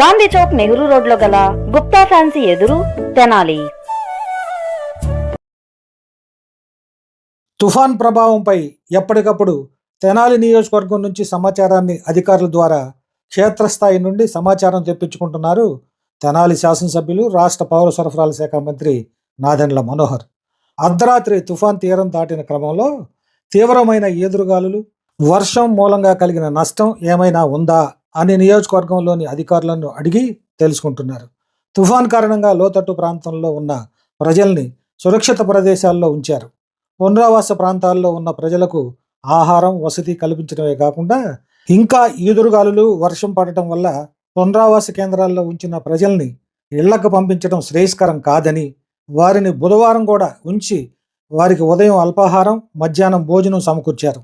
గాంధీ చౌక్ నెహ్రూ రోడ్లో గల గుప్తా ఫ్యాన్సీ ఎదురు తెనాలి. తుఫాన్ ప్రభావంపై ఎప్పటికప్పుడు తెనాలి నియోజకవర్గం నుంచి సమాచారాన్ని అధికారుల ద్వారా క్షేత్రస్థాయి నుండి సమాచారం తెప్పించుకుంటున్నారు తెనాలి శాసనసభ్యులు రాష్ట్ర పౌర సరఫరాల శాఖ మంత్రి నాదెండ్ల మనోహర్. అర్ధరాత్రి తుఫాన్ తీరం దాటిన క్రమంలో తీవ్రమైన ఈదురుగాలులు వర్షం మూలంగా కలిగిన నష్టం ఏమైనా ఉందా అనే నియోజకవర్గంలోని అధికారులను అడిగి తెలుసుకుంటున్నారు. తుఫాన్ కారణంగా లోతట్టు ప్రాంతంలో ఉన్న ప్రజల్ని సురక్షిత ప్రదేశాల్లో ఉంచారు. పునరావాస ప్రాంతాల్లో ఉన్న ప్రజలకు ఆహారం వసతి కల్పించడమే కాకుండా ఇంకా ఈదురుగాలులు వర్షం పడటం వల్ల పునరావాస కేంద్రాల్లో ఉంచిన ప్రజల్ని ఇళ్ళకు పంపించడం శ్రేయస్కరం కాదని వారిని బుధవారం కూడా ఉంచి వారికి ఉదయం అల్పాహారం మధ్యాహ్నం భోజనం సమకూర్చారు.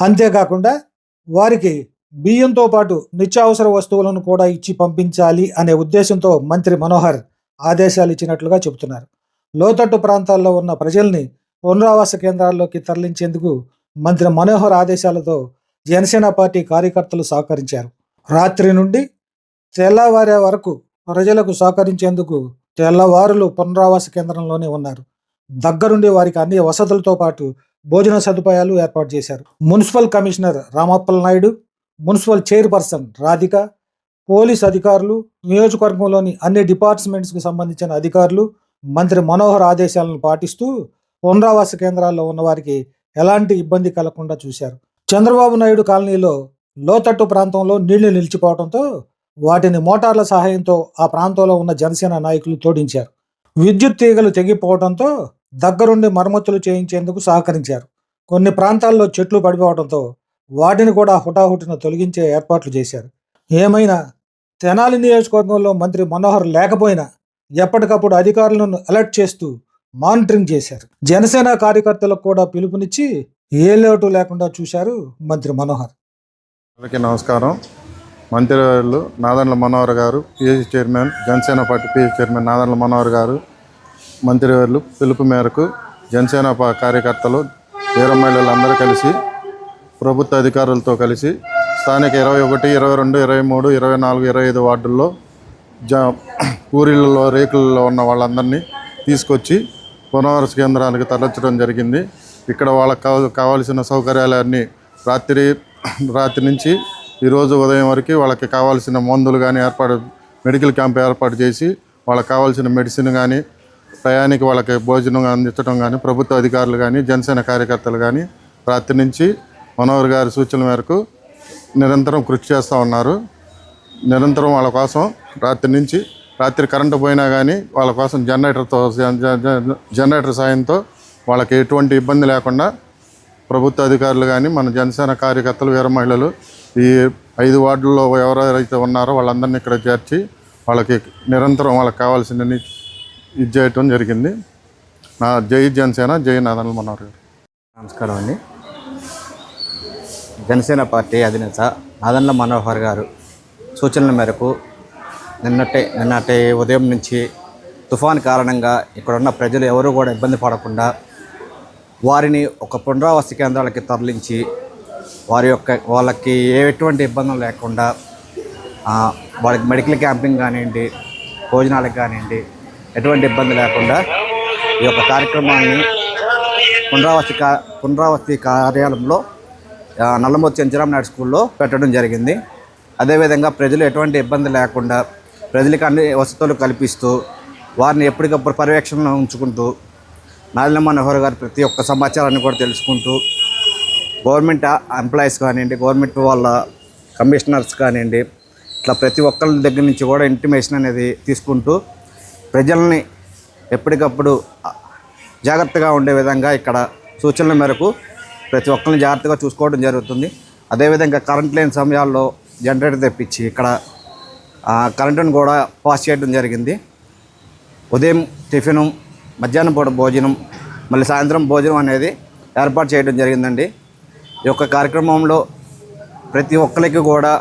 అంతేకాకుండా వారికి బియ్యంతో పాటు నిత్యావసర వస్తువులను కూడా ఇచ్చి పంపించాలి అనే ఉద్దేశంతో మంత్రి మనోహర్ ఆదేశాలు ఇచ్చినట్లుగా చెబుతున్నారు. లోతట్టు ప్రాంతాల్లో ఉన్న ప్రజల్ని పునరావాస కేంద్రాల్లోకి తరలించేందుకు మంత్రి మనోహర్ ఆదేశాలతో జనసేన పార్టీ కార్యకర్తలు సహకరించారు. రాత్రి నుండి తెల్లవారే వరకు ప్రజలకు సహకరించేందుకు తెల్లవారులు పునరావాస కేంద్రంలోనే ఉన్నారు. దగ్గరుండి వారికి అన్ని వసతులతో పాటు భోజన సదుపాయాలు ఏర్పాటు చేశారు. Municipal commissioner రామప్పల్ Naidu municipal chairperson Radhika police అధికారులు నియోజకవర్గంలోని అన్ని డిపార్ట్మెంట్స్కి సంబంధించిన అధికారులు మంత్రి మనోహర్ ఆదేశాలను పాటిస్తూ పునరావాస కేంద్రాల్లో ఉన్న వారికి ఎలాంటి ఇబ్బంది కలగకుండా చూశారు. చంద్రబాబు నాయుడు కాలనీలో లోతట్టు ప్రాంతంలో నీళ్ళు నిలిచిపోవడంతో వాటిని మోటార్ల సహాయంతో ఆ ప్రాంతంలో ఉన్న జనసేన నాయకులు తోడించారు విద్యుత్ తీగలు తెగిపోవడంతో దగ్గరుండి మరమ్మతులు చేయించేందుకు సహకరించారు. కొన్ని ప్రాంతాల్లో చెట్లు పడిపోవడంతో వాటిని కూడా హుటాహుటిన తొలగించే ఏర్పాట్లు చేశారు. ఏమైనా తెనాలి నియోజకవర్గంలో మంత్రి మనోహర్ లేకపోయినా ఎప్పటికప్పుడు అధికారులను అలర్ట్ చేస్తూ మానిటరింగ్ చేశారు. జనసేన కార్యకర్తలకు కూడా పిలుపునిచ్చి ఏ లోటు లేకుండా చూశారు మంత్రి మనోహర్. అందరికీ నమస్కారం. మంత్రివర్యులు Nadendla Manohar garu PH chairman Janasena party PH chairman Nadendla Manohar garu మంత్రివర్యులు పిలుపు మేరకు జనసేన కార్యకర్తలు వీరమహిళలు మహిళలందరూ కలిసి ప్రభుత్వ అధికారులతో కలిసి స్థానిక ఇరవై ఒకటి ఇరవై రెండు ఇరవై మూడు ఇరవై నాలుగు ఇరవై ఐదు వార్డుల్లో జ ఊరిళ్ళలో రేకులలో ఉన్న వాళ్ళందరినీ తీసుకొచ్చి పునర్వాస కేంద్రానికి తరలించడం జరిగింది. ఇక్కడ వాళ్ళకి కావాల్సిన సౌకర్యాలన్నీ రాత్రి రాత్రి నుంచి ఈరోజు ఉదయం వరకు వాళ్ళకి కావాల్సిన మందులు కానీ ఏర్పాటు మెడికల్ క్యాంప్ ఏర్పాటు చేసి వాళ్ళకి కావాల్సిన మెడిసిన్ కానీ టయానికి వాళ్ళకి భోజనం అందించడం కానీ ప్రభుత్వ అధికారులు కానీ జనసేన కార్యకర్తలు కానీ రాత్రి నుంచి మనోహర్ గారి సూచనల మేరకు నిరంతరం కృషి చేస్తూ ఉన్నారు. నిరంతరం వాళ్ళ కోసం రాత్రి నుంచి రాత్రి కరెంటు పోయినా కానీ వాళ్ళ కోసం జనరేటర్తో జనరేటర్ సాయంతో వాళ్ళకి ఎటువంటి ఇబ్బంది లేకుండా ప్రభుత్వ అధికారులు కానీ మన జనసేన కార్యకర్తలు వీర మహిళలు ఈ ఐదు వార్డుల్లో ఎవరెవరైతే ఉన్నారో వాళ్ళందరినీ ఇక్కడ చేర్చి వాళ్ళకి నిరంతరం వాళ్ళకి కావాల్సిన ఇది చేయటం జరిగింది. నా జై జనసేన జై నాదన్ మనోహర్ గారు. నమస్కారం అండి. జనసేన పార్టీ అధినేత నాదన్ల మనోహర్ గారు సూచనల మేరకు నిన్నటే నిన్నటి ఉదయం నుంచి తుఫాన్ కారణంగా ఇక్కడున్న ప్రజలు ఎవరూ కూడా ఇబ్బంది పడకుండా వారిని ఒక పునరావాస కేంద్రాలకి తరలించి వారి యొక్క వాళ్ళకి ఎటువంటి ఇబ్బందులు లేకుండా వాళ్ళకి మెడికల్ క్యాంపింగ్ కానివ్వండి భోజనాలకు కానివ్వండి ఎటువంటి ఇబ్బంది లేకుండా ఈ యొక్క కార్యక్రమాన్ని పునరావాసి కా పునరావాసి కార్యాలయంలో నల్లమూర్తి చెంచరామ్ నాయుడు స్కూల్లో పెట్టడం జరిగింది. అదేవిధంగా ప్రజలు ఎటువంటి ఇబ్బంది లేకుండా ప్రజలకు అన్ని వసతులు కల్పిస్తూ వారిని ఎప్పటికప్పుడు పర్యవేక్షణలో ఉంచుకుంటూ నాదిన మనోహర్ గారు ప్రతి ఒక్క సమాచారాన్ని కూడా తెలుసుకుంటూ గవర్నమెంట్ ఎంప్లాయీస్ కానివ్వండి గవర్నమెంట్ వాళ్ళ కమిషనర్స్ కానివ్వండి ఇట్లా ప్రతి ఒక్కరి దగ్గర నుంచి కూడా ఇంటిమేషన్ అనేది తీసుకుంటూ ప్రజల్ని ఎప్పటికప్పుడు జాగ్రత్తగా ఉండే విధంగా ఇక్కడ సూచనల మేరకు ప్రతి ఒక్కరిని జాగ్రత్తగా చూసుకోవడం జరుగుతుంది. అదేవిధంగా కరెంట్ లేని సమయాల్లో జనరేటర్ తెప్పించి ఇక్కడ కరెంటును కూడా పాస్ చేయడం జరిగింది. ఉదయం టిఫిను మధ్యాహ్నం పూట భోజనం మళ్ళీ సాయంత్రం భోజనం అనేది ఏర్పాటు చేయడం జరిగిందండి. ఈ యొక్క కార్యక్రమంలో ప్రతి ఒక్కరికి కూడా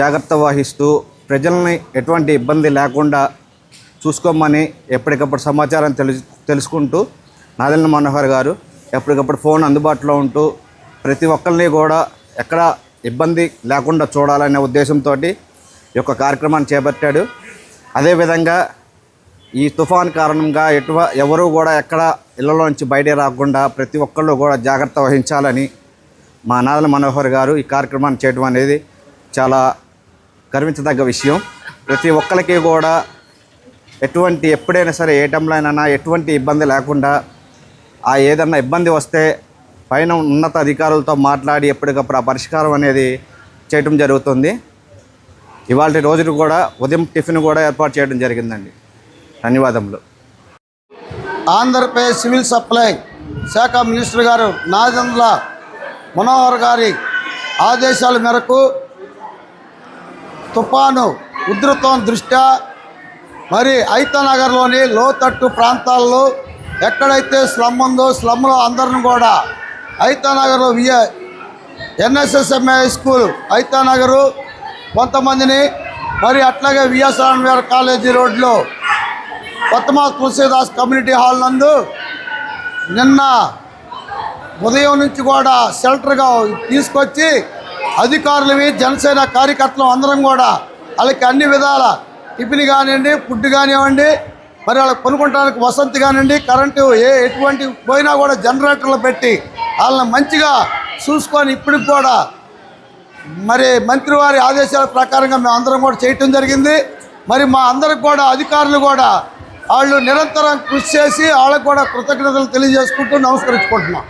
జాగ్రత్త వహిస్తూ ప్రజల్ని ఎటువంటి ఇబ్బంది లేకుండా చూసుకోమని ఎప్పటికప్పుడు సమాచారం తెలుసు తెలుసుకుంటూ నాదెల్ల మనోహర్ గారు ఎప్పటికప్పుడు ఫోన్ అందుబాటులో ఉంటూ ప్రతి ఒక్కరిని కూడా ఎక్కడ ఇబ్బంది లేకుండా చూడాలనే ఉద్దేశంతో ఈ యొక్క కార్యక్రమాన్ని చేపట్టాడు. అదేవిధంగా ఈ తుఫాన్ కారణంగా ఎటువ ఎవరు కూడా ఎక్కడ ఇళ్ళలోంచి బయట రాకుండా ప్రతి ఒక్కళ్ళు కూడా జాగ్రత్త వహించాలని మా నాదల మనోహర్ గారు ఈ కార్యక్రమాన్ని చేయడం అనేది చాలా గర్వించదగ్గ విషయం. ప్రతి ఒక్కరికి కూడా ఎటువంటి ఎప్పుడైనా సరే ఏ టైంలో అయినా ఎటువంటి ఇబ్బంది లేకుండా ఆ ఏదన్నా ఇబ్బంది వస్తే పైన ఉన్నత అధికారులతో మాట్లాడి ఎప్పటికప్పుడు ఆ పరిష్కారం అనేది చేయటం జరుగుతుంది. ఇవాళ రోజులు కూడా ఉదయం టిఫిన్ కూడా ఏర్పాటు చేయడం జరిగిందండి. ధన్యవాదములు. ఆంధ్రప్రదేశ్ సివిల్ సప్లై శాఖ మినిస్టర్ గారు నాదండ్ల మనోహర్ గారి ఆదేశాల మేరకు తుఫాను ఉధృతం దృష్ట్యా మరి ఐతనగర్లోని లోతట్టు ప్రాంతాల్లో ఎక్కడైతే స్లమ్ ఉందో స్లమ్లో అందరిని కూడా ఐతానగర్లో విఏ ఎన్ఎస్ఎస్ఎంఏ స్కూల్ ఐతానగరు కొంతమందిని మరి అట్లాగే విఎస్ఆర్ కాలేజీ రోడ్లో కొత్తమా తులసీదాస్ కమ్యూనిటీ హాల్ నందు నిన్న ఉదయం నుంచి కూడా షెల్టర్గా తీసుకొచ్చి అధికారులవి జనసేన కార్యకర్తలు అందరం కూడా వాళ్ళకి అన్ని విధాల టిఫిన్ కానివ్వండి ఫుడ్ కానివ్వండి మరి వాళ్ళకి కొనుక్కోవడానికి వసంతి కానివ్వండి కరెంటు ఏ ఎటువంటి పోయినా కూడా జనరేటర్లు పెట్టి వాళ్ళని మంచిగా చూసుకొని ఇప్పటికి కూడా మరి మంత్రివారి ఆదేశాల ప్రకారంగా మేము అందరం కూడా చేయటం జరిగింది. మరి మా అందరికి కూడా అధికారులు కూడా వాళ్ళు నిరంతరం కృషి చేసి వాళ్ళకు కూడా కృతజ్ఞతలు తెలియజేసుకుంటూ నమస్కరించుకుంటున్నాం.